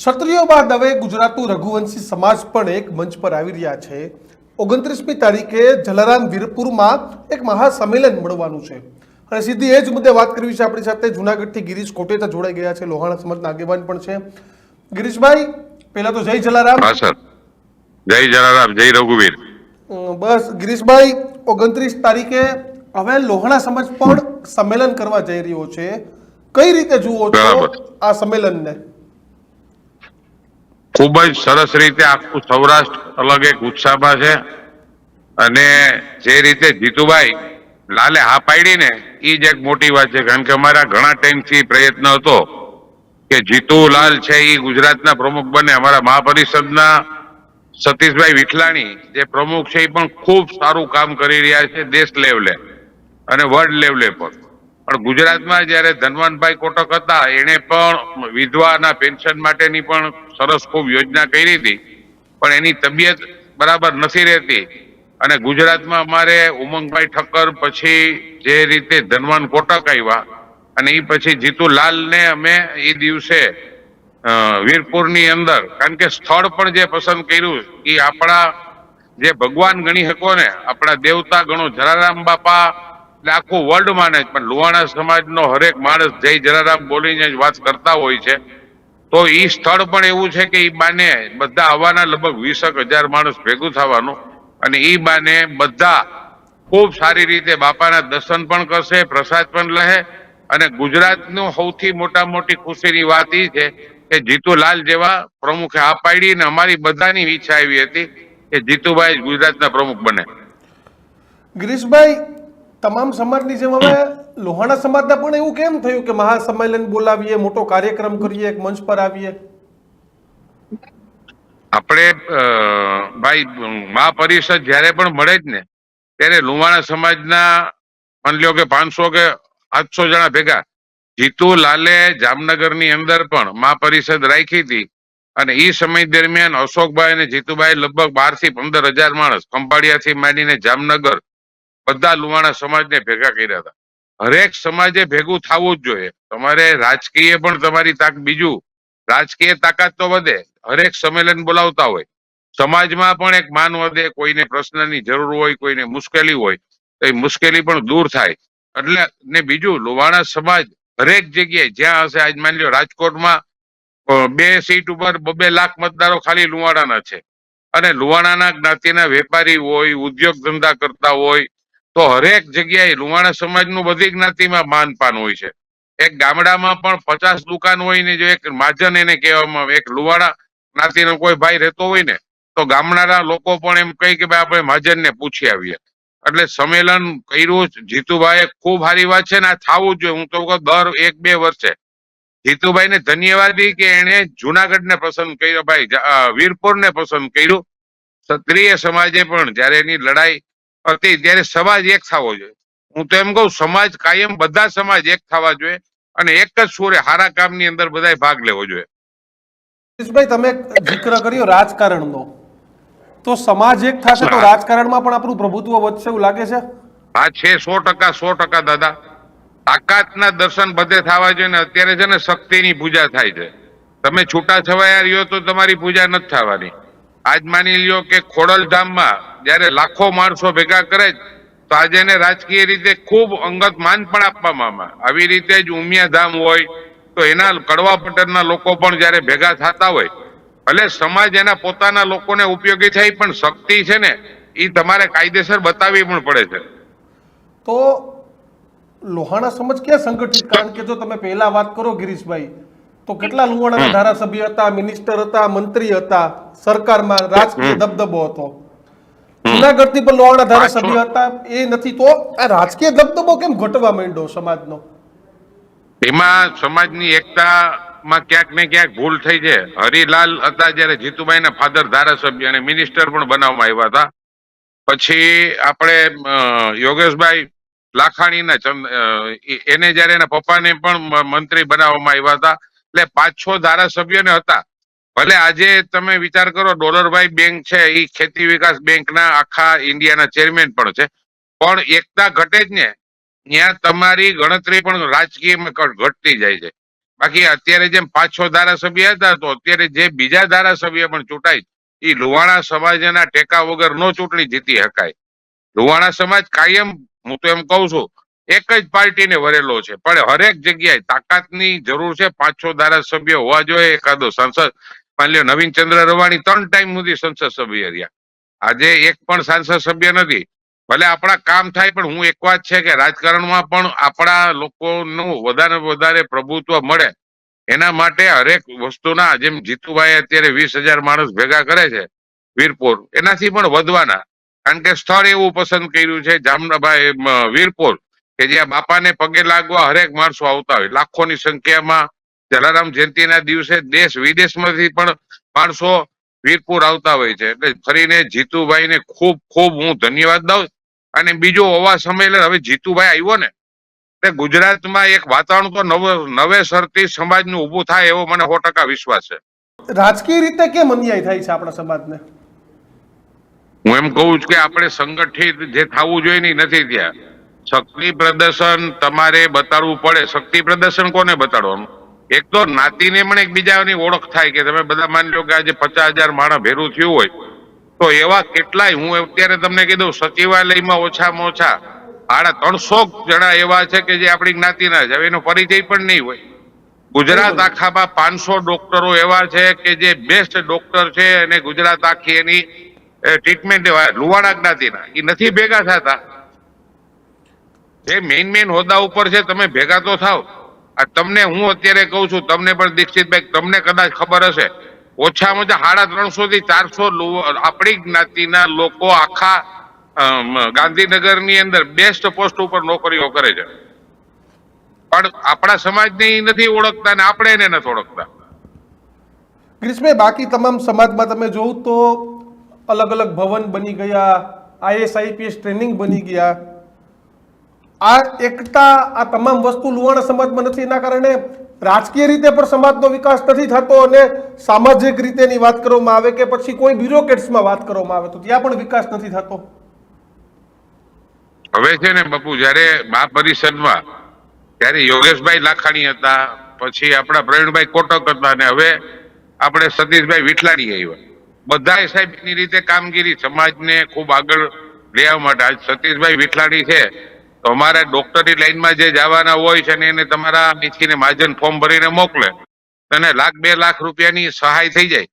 ક્ષત્રિયો બાદ હવે ગુજરાતનું રઘુવંશી સમાજ પણ એક મંચ પર આવી રહ્યા છે. ઓગણત્રીસમી તારીખે જલારામ વીરપુરમાં એક મહાસંમેલન મળવાનું છે. અને સીધી એ જ મુદ્દે વાત કરવી છે આપણી સાથે. જુનાગઢથી ગિરીશ કોટેચા જોડાઈ ગયા છે. લોહાણા સમાજના આગેવાન પણ છે. ગિરીશભાઈ પહેલા તો જય જલારામ. હા સર. જય જલારામ જય રઘુવીર. બસ ગિરીશભાઈ ઓગણત્રીસ તારીખે હવે લોહાણા સમાજ પણ સંમેલન કરવા જઈ રહ્યો છે. કઈ રીતે જુઓ છો આ સંમેલનને? ખૂબ જ સરસ રીતે આખું સૌરાષ્ટ્ર અલગ એક ઉત્સાહમાં છે. અને જે રીતે જીતુભાઈ લાલે હા પાડીને એ જ એક મોટી વાત છે. કારણ કે અમારા ઘણા ટાઈમથી પ્રયત્ન હતો કે જીતુલાલ છે એ ગુજરાતના પ્રમુખ બને. અમારા મહાપરિષદના સતીશભાઈ વિઠલાણી જે પ્રમુખ છે એ પણ ખૂબ સારું કામ કરી રહ્યા છે દેશ લેવલે અને વર્લ્ડ લેવલે પણ. પણ ગુજરાતમાં જ્યારે ધનવાનભાઈ કોટક હતા, એણે પણ વિધવાના પેન્શન માટેની પણ સરસ ખૂબ યોજના કરી હતી. પણ એની તબિયત બરાબર નથી રહેતી. અને ગુજરાતમાં અમારે ઉમંગભાઈ ઠક્કર પછી જે રીતે ધનવાન કોટક આવ્યા અને એ પછી જીતુલાલને અમે એ દિવસે વીરપુરની અંદર, કારણ કે સ્થળ પણ જે પસંદ કર્યું એ આપણા જે ભગવાન ગણી શકો ને, આપણા દેવતા ગણો જલારામ બાપા એટલે આખું વર્લ્ડ માને પણ લુહાણા સમાજનો હરેક માણસ જય જલારામ બોલીને જ વાત કરતા હોય છે. તો ઈ સ્થળ પણ એવું છે કે ઈ બાને બધા આવવાના લગભગ વીસક હજાર માણસ ભેગું થવાનું અને ઈ બાને બધા ખૂબ સારી રીતે બાપાના દર્શન પણ કરશે, પ્રસાદ પણ લહે અને ગુજરાતનું સૌથી મોટા મોટી ખુશીની વાત ઈ છે કે જીતુલાલ જેવા પ્રમુખે આ પાડી અને અમારી બધાની ઈચ્છા એવી હતી કે જીતુભાઈ ગુજરાતના પ્રમુખ બને. ગિરીશભાઈ તમામ સમાજની જેમ હવે લોહાણા સમાજના પણ એવું કેમ થયું કે મહાસંમેલન બોલાવીએ, મોટો કાર્યક્રમ કરીએ, એક મંચ પર આવીએ? આપણે ભાઈ મહાપરિષદ જ્યારે પણ મળે જ ને, ત્યારે લુવાણા સમાજના માની લો કે પાંચસો કે આઠસો જણા ભેગા, જીતુ લાલે જામનગરની અંદર પણ મહાપરિષદ રાખી હતી અને એ સમય દરમિયાન અશોકભાઈ અને જીતુભાઈ લગભગ બારથી પંદર હજાર માણસ ખંભાળિયાથી માંડીને જામનગર બધા લુવાણા સમાજને ભેગા કર્યા હતા. હરેક સમાજે ભેગું થવું જ જોઈએ. તમારે રાજકીય પણ તમારી તાક બીજું. રાજકીય તાકાત તો વધે. હરેક સંમેલન બોલાવતા હોય. સમાજમાં પણ એક માન વધે. કોઈને પ્રશ્નની જરૂર હોય, કોઈને મુશ્કેલી હોય, તો એ મુશ્કેલી પણ દૂર થાય. એટલે ને બીજું લુવાણા સમાજ હરેક જગ્યાએ, જ્યાં હશે, આજ માની લો રાજકોટમાં બે સીટ ઉપર બબે લાખ મતદારો ખાલી લુવાણાના છે. અને લુવાણાના જ્ઞાતિના વેપારી હોય, ઉદ્યોગ ધંધા કરતા હોય તો હરેક જગ્યાએ લુવાણા સમાજનું બધી જ્ઞાતિમાં માનપાન હોય છે. એક ગામડામાં પણ પચાસ દુકાન હોય ને જો એક મહાજન એને કહેવામાં આવે, એક લુવાડા જ્ઞાતિનો કોઈ ભાઈ રહેતો હોય ને, તો ગામડાના લોકો પણ એમ કહે કે ભાઈ આપણે મહાજનને પૂછી આવીએ. એટલે સંમેલન કર્યું જીતુભાઈ ખૂબ સારી વાત છે ને, આ થવું જોઈએ. હું તો દર એક બે વર્ષે. જીતુભાઈને ધન્યવાદ કે એને જુનાગઢને પસંદ કર્યો. ભાઈ વીરપુરને પસંદ કર્યું. ક્ષત્રિય સમાજે પણ જ્યારે એની લડાઈ હતી ત્યારે સમાજ એક થવો જોઈએ. હું તો એમ કહું સમાજ કાયમ બધા સમાજ એક થવા જોઈએ અને એક જ સુરે હારા કામની અંદર બધાય ભાગ લેવો જોઈએ. ભાઈ તમે જિક્ર કર્યો રાજકારણનો. તો સમાજ એક થશે તો રાજકારણમાં પણ આપણું પ્રભુત્વ વધશે એવું લાગે છે? આ છે સો ટકા સો ટકા દાદા. તાકાતના દર્શન બધે થવા જોઈએ ને અત્યારે છે ને શક્તિની પૂજા થાય છે. તમે છૂટા છવાયા રહ્યો તો તમારી પૂજા નથી થવાની. આજ માની લ્યો કે ખોડલધામમાં જ્યારે લાખો માણસો ભેગા કરે તો આજે એને રાજકીય રીતે ખૂબ અંગત માન પણ આપવામાં આવી. રીતે જ ઉમિયાધામ હોય, તો એના કડવા પટેલના લોકો પણ જ્યારે ભેગા થતા હોય, ભલે સમાજ એના પોતાના લોકોને ઉપયોગી થાય, પણ શક્તિ છે ને એ તમારે કાયદેસર બતાવવી પણ પડે છે. તો લોહાણા સમાજ ક્યાં સંગઠિત? કારણ કે જો તમે પહેલા વાત કરો ગિરીશભાઈ તો કેટલા લુવાણા ધારાસભ્ય હતા મિનિસ્ટર હતા મંત્રી હતા સરકારમાં રાજકીય દબદબો હતો. જુનાગઢથી પણ લુવાણા ધારાસભ્ય હતા એ નથી. તો આ રાજકીય દબદબો કેમ ઘટવા માંડ્યો સમાજનો? એમાં સમાજની એકતામાં ક્યાંક ને ક્યાંક ભૂલ થઈ છે. હરિલાલ હતા જયારે જીતુભાઈ ના ફાધર ધારાસભ્ય અને મિનિસ્ટર પણ બનાવવામાં આવ્યા હતા. પછી આપણે યોગેશભાઈ લાખાણીના એને જયારે એના પપ્પાને પણ મંત્રી બનાવવામાં આવ્યા હતા એટલે પાંચ છ ધારાસભ્યોને હતા. ભલે આજે તમે વિચાર કરો, ડોલરભાઈ બેંક છે એ ખેતી વિકાસ બેંકના આખા ઇન્ડિયાના ચેરમેન પણ છે. પણ એકતા ઘટે જ ને, ત્યાં તમારી ગણતરી પણ રાજકીયમાં ઘટતી જાય છે. બાકી અત્યારે જેમ પાંચ છ ધારાસભ્ય હતા, તો અત્યારે જે બીજા ધારાસભ્ય પણ ચૂંટાય એ લુવાણા સમાજના ટેકા વગર નો ચૂંટણી જીતી શકાય. લુવાણા સમાજ કાયમ, હું તો એમ કઉ છું એક જ પાર્ટીને વરેલો છે. પણ હરેક જગ્યાએ તાકાતની જરૂર છે. પાંચ છ ધારાસભ્ય હોવા જોઈએ, એકાદો સંસદ. માની નવીન ચંદ્ર રવાણી ત્રણ ટાઈમ સુધી સંસદ સભ્ય રહ્યા. આજે એક પણ સાંસદ સભ્ય નથી. ભલે આપણા કામ થાય, પણ હું એક વાત છે કે રાજકારણમાં પણ આપણા લોકોનું વધારે વધારે પ્રભુત્વ મળે. એના માટે હરેક વસ્તુના, જેમ જીતુભાઈ અત્યારે વીસ હજાર માણસ ભેગા કરે છે, વીરપુર, એનાથી પણ વધવાના. કારણ કે સ્થળ એવું પસંદ કર્યું છે, જામનાભાઈ વીરપુર. કે જ્યાં બાપાને પગે લાગવા હરેક માણસો આવતા હોય. લાખોની સંખ્યામાં જલારામ જયંતિના દિવસે દેશ વિદેશમાંથી પણ માણસો વીરપુર આવતા હોય છે. એટલે ફરીને જીતુભાઈને ખૂબ ખૂબ હું ધન્યવાદ દઉં અને બીજો હોવા સમય હવે જીતુભાઈ આવ્યો ને એટલે ગુજરાતમાં એક વાતાવરણ તો નવ નવેસરથી સમાજનું ઊભું થાય એવો મને સો ટકા વિશ્વાસ છે. રાજકીય રીતે કેમ અન્યાય થાય છે આપણા સમાજને? હું એમ કહું છું કે આપણે સંગઠિત જે થવું જોઈએ ને નથી ત્યાં શક્તિ પ્રદર્શન તમારે બતાડવું પડે. શક્તિ પ્રદર્શન કોને બતાડવાનું? એક તો નાતીને પણ એકબીજાની ઓળખ થાય કે તમે બધા માની લો કે આજે પચાસ હજાર માણસ ભેરું થયું હોય. તો એવા કેટલાય હું અત્યારે તમને કહી દઉં સચિવાલયમાં ઓછામાં ઓછા સાડા ત્રણસો જણા એવા છે કે જે આપણી જ્ઞાતિના છે. એનો પરિચય પણ નહીં હોય. ગુજરાત આખામાં પાંચસો ડોક્ટરો એવા છે કે જે બેસ્ટ ડોક્ટર છે અને ગુજરાત આખી એની ટ્રીટમેન્ટ લુવાડા જ્ઞાતિના. એ નથી ભેગા થતા. જે મેઇન મેઇન હોદ્દા ઉપર છે, તમે ભેગા તો થાવ. આ તમને હું અત્યારે કહું છું, તમને પણ દીક્ષિતભાઈ, તમને કદાચ ખબર હશે, ઓછામાં ઓછા સાડા ત્રણસો થી ચારસો આપણી જ્ઞાતિના લોકો આખા ગાંધીનગરની અંદર બેસ્ટ પોસ્ટ ઉપર નોકરીઓ કરે છે. પણ આપણા સમાજને નથી ઓળખતા ને આપણે એને નથી ઓળખતા. ગ્રીષ્મે, બાકી તમામ સમાજમાં તમે જોવું તો અલગ અલગ ભવન બની ગયા આઈએસ આઈપીએસ ટ્રેનિંગ બની ગયા. આ એકતા, આ તમામ વસ્તુ લુવાણા સમાજમાં નથી. એના કારણે રાજકીય રીતે પણ સમાજનો વિકાસ નથી થતો અને સામાજિક રીતેની વાત કરવામાં આવે કે પછી કોઈ બ્યુરોક્રેટ્સમાં વાત કરવામાં આવે તો ત્યાં પણ વિકાસ નથી થતો. હવે છે ને બાપુ, જયારે મા પરિષદમાં, ત્યારે યોગેશભાઈ લાખાણી હતા, પછી આપણા પ્રવીણભાઈ કોટક હતા અને હવે આપણે સતીશભાઈ વિઠલાણી આવ્યા. બધાએ સાહેબ એની રીતે કામગીરી સમાજને ખૂબ આગળ લેવા માટે. આજ સતીશભાઈ વિઠલાણી છે તો અમારા ડોક્ટરી લાઈનમાં જે જવાના હોય છે ને એને તમારા અહીંથી મહાજન ફોર્મ ભરીને મોકલે. તને લાખ બે લાખ રૂપિયાની સહાય થઈ જાય.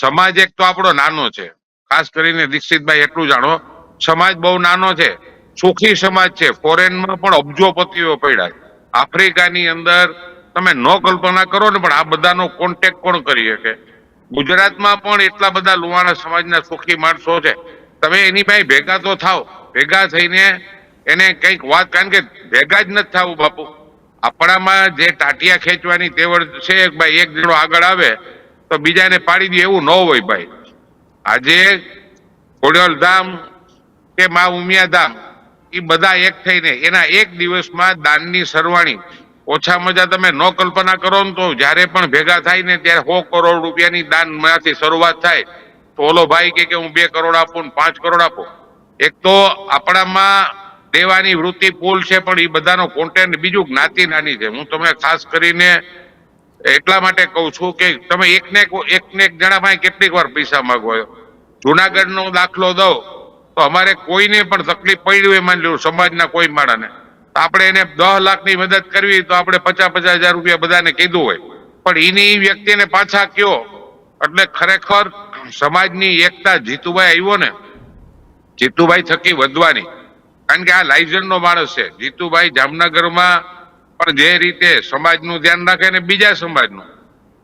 સમાજ એક તો આપણો નાનો છે. ખાસ કરીને દીક્ષિતભાઈ એટલું જાણો. સમાજ બહુ નાનો છે. સુખી સમાજ છે. ફોરેનમાં પણ અબજોપતિઓ પડ્યા આફ્રિકાની અંદર તમે નો કલ્પના કરો ને, પણ આ બધાનો કોન્ટેક કોણ કરી શકે? ગુજરાતમાં પણ એટલા બધા લુવાણા સમાજના સુખી માણસો છે. તમે એની પાસે ભેગા તો થાવ ભેગા થઈને એને કંઈક વાત, કારણ કે ભેગા જ નથી થવું બાપુ. આપણામાં જે ટાટિયા ખેંચવાની તેવડ છે ભાઈ, એક જણો આગળ આવે, તો બીજાને પાડી દે એવું ન હોય ભાઈ. આજે ખોડિયાલ ધામ કે મા ઉમિયા ધામ એ બધા એક થઈને, એના એક દિવસમાં દાનની સરવાણી, ઓછા મજા તમે ન કલ્પના કરો ને તો જ્યારે પણ ભેગા થાય ને ત્યારે સો કરોડ રૂપિયાની દાનમાંથી શરૂઆત થાય, તો ઓલો ભાઈ કે હું બે કરોડ આપું ને પાંચ કરોડ આપું. એક તો આપણામાં દેવાની વૃત્તિ પુલ છે, પણ એ બધાનો કોન્ટેન્ટ બીજું જ્ઞાતિ નાની છે. હું તમને ખાસ કરીને એટલા માટે કહું છું કે તમે એકને એક એકને એક જણા પાસે કેટલીક વાર પૈસા માંગો જુનાગઢનો દાખલો દઉં, તો અમારે કોઈને પણ તકલીફ પડી હોય, માની લો સમાજના કોઈ માણસને. તો આપણે એને દસ લાખની મદદ કરવી તો આપણે પચાસ પચાસ હજાર રૂપિયા બધાને કીધું હોય. પણ એની એ વ્યક્તિને પાછા કયો? એટલે ખરેખર સમાજની એકતા જીતુભાઈ આવ્યો ને, જીતુભાઈ થકી વધવાની. કારણ કે આ લાઇઝનનો માણસ છે. જીતુભાઈ જામનગરમાં પણ જે રીતે સમાજનું ધ્યાન રાખે ને બીજા સમાજનું.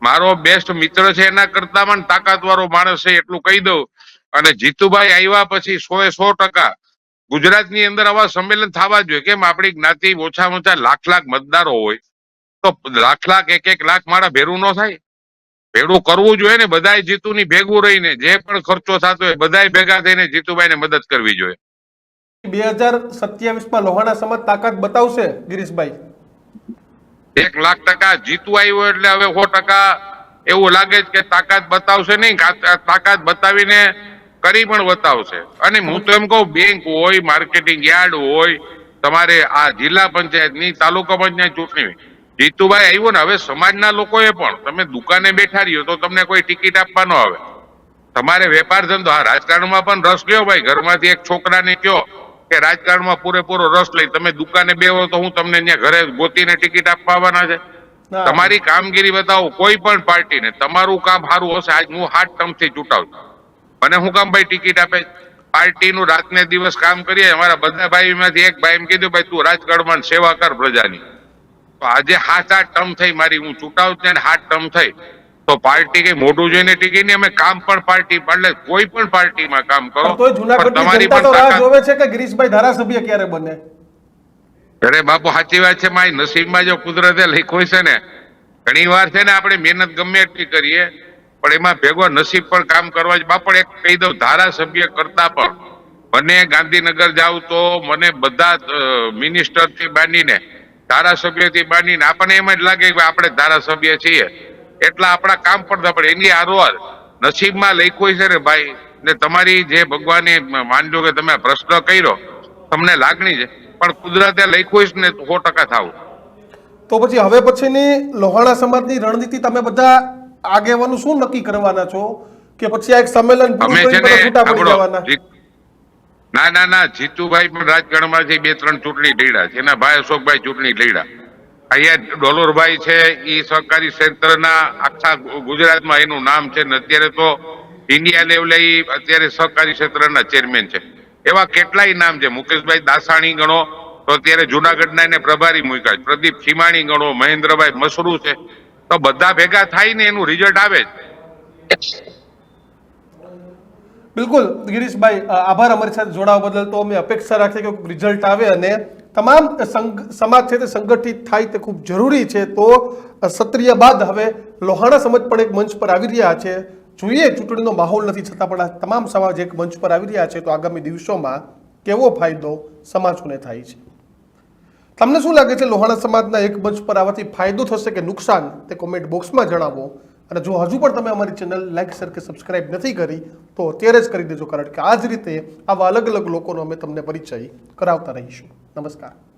મારો બેસ્ટ મિત્ર છે એના કરતા પણ તાકાતવાળો માણસ છે એટલું કહી દઉં. અને જીતુભાઈ આવ્યા પછી સો એ સો ટકા ગુજરાતની અંદર આવા સંમેલન થવા જોઈએ. કેમ? આપણી જ્ઞાતિ ઓછામાં ઓછા લાખ લાખ મતદારો હોય. તો લાખ લાખ એક એક લાખ મારા ભેરું ન થાય. ભેડું કરવું જોઈએ ને બધાય જીતુની ભેગું રહીને. જે પણ ખર્ચો થતો હોય બધાય ભેગા થઈને જીતુભાઈને મદદ કરવી જોઈએ. બે હજાર સત્યાવીસમાં લોહાણા સમાજ તાકાત બતાવશે, ગિરીશભાઈ. એક લાખ ટકા જીતું આવ્યું એટલે હવે સો ટકા એવું લાગે છે કે તાકાત બતાવશે નહીં તાકાત બતાવીને કરી પણ બતાવશે. અને હું તો એમ કહું, બેંક હોય, માર્કેટિંગ યાર્ડ હોય, તમારે આ જિલ્લા પંચાયતની, તાલુકા પંચાયત ચૂંટણી. જીતુભાઈ આવ્યો ને, હવે સમાજના લોકોએ પણ, તમે દુકાને બેઠા રહ્યો તો તમને કોઈ ટિકિટ આપવાનો આવે. તમારે વેપાર ધંધો આ રાજકારણમાં પણ રસ ગયો ભાઈ, ઘરમાંથી એક છોકરાને કયો કે રાજકારણમાં પૂરેપૂરો રસ લઈ તમે દુકાને બેહો તો હું તમને ત્યાં ઘરે ગોતીને ટિકિટ આપવા આવવાના છે. તમારી કામગીરી બતાવો કોઈ પણ પાર્ટીને. તમારું કામ સારું હશે આજ હું હાથ ટર્મથી ચૂંટાવું મને હું કામ ભાઈ ટિકિટ આપે? પાર્ટીનું રાતને દિવસ કામ કરીએ અમારા બધા ભાઈમાંથી એક ભાઈ એમ કીધું ભાઈ તું રાજકારણમાં સેવા કર પ્રજાની. તો આજે હાથ આઠ ટર્મ થઈ મારી હું ચૂંટાવું ને હાથ ટર્મ થઈ. તો પાર્ટી કઈ મોઢું જોઈને ટીકી નહીં? અમે કામ પણ પાર્ટી એટલે કોઈ પણ પાર્ટીમાં કામ કરો. તમારી પણ રાહ જોવે છે કે ગિરીશભાઈ ધારાસભ્ય ક્યારે બને? અરે બાપુ સાચી વાત છે મારી નસીબમાં જો કુદરતે લખ્યું છે ને ઘણી વાર છે ને આપણે મહેનત ગમે એટલી કરીએ પણ એમાં ભેગો નસીબ પણ કામ કરવા જ બાપડ એક કહી દઉં ધારાસભ્ય કરતા પણ મને ગાંધીનગર જાવ તો મને બધા મિનિસ્ટરથી બાંધીને ધારાસભ્યથી બાંધીને આપણને એમ જ લાગે કે આપણે ધારાસભ્ય છીએ. એટલા આપણા કામ પડતા પડે એની આરોવાર નસીબમાં લખ્યું છે ને ભાઈ ને તમારી જે ભગવાને માનજો કે તમે પ્રશ્ન કર્યો તમને લાગણી છે. પણ કુદરતે લખ્યું છે ને સો ટકા થાવ તો પછી હવે પછીની લોહાણા સમાજની રણનીતિ તમે બધા આગેવાનું શું નક્કી કરવાના છો? કે પછી આ એક સંમેલન અમે છે ને ના ના ના જીતુભાઈ પણ રાજકારણમાંથી બે ત્રણ ચૂંટણી લડ્યા છે. એના ભાઈ અશોકભાઈ ચૂંટણી લડ્યા. અહીંયા ડોલરભાઈ છે એ સહકારી ક્ષેત્રના આખા ગુજરાતમાં એનું નામ છે ને અત્યારે તો ઇન્ડિયા લેવલે અત્યારે સહકારી ક્ષેત્રના ચેરમેન છે. એવા કેટલાય નામ છે. મુકેશભાઈ દાસાણી ગણો, તો અત્યારે જુનાગઢના એને પ્રભારી મૂક્યા. પ્રદીપ ખીમાણી ગણો, મહેન્દ્રભાઈ મસરૂ છે. તો બધા ભેગા થાય ને એનું રિઝલ્ટ આવે જ બિલકુલ, ગિરીશભાઈ આભાર અમારી સાથે જોડાવા બદલ તો અમે અપેક્ષા રાખીએ કે રિઝલ્ટ આવે અને તમામ સમાજ છે તે સંગઠિત થાય તે ખૂબ જરૂરી છે. તો સત્રિય બાદ હવે લોહાણા સમાજ પણ એક મંચ પર આવી રહ્યા છે. જોઈએ, ચૂંટણીનો માહોલ નથી, છતાં પણ આ તમામ સમાજ એક મંચ પર આવી રહ્યા છે. તો આગામી દિવસોમાં કેવો ફાયદો સમાજોને થાય છે? તમને શું લાગે છે, લોહાણા સમાજના એક મંચ પર આવવાથી ફાયદો થશે કે નુકસાન? તે કોમેન્ટ બોક્સમાં જણાવો. અને જો હજુ પણ તમે અમારી ચેનલ લાઈક શેર કે સબસ્ક્રાઇબ નથી કરી, તો અત્યારે જ કરી દેજો. કારણ કે આ જ રીતે આવા અલગ અલગ લોકોનો અમે તમને પરિચય કરાવતા રહીશું. नमस्कार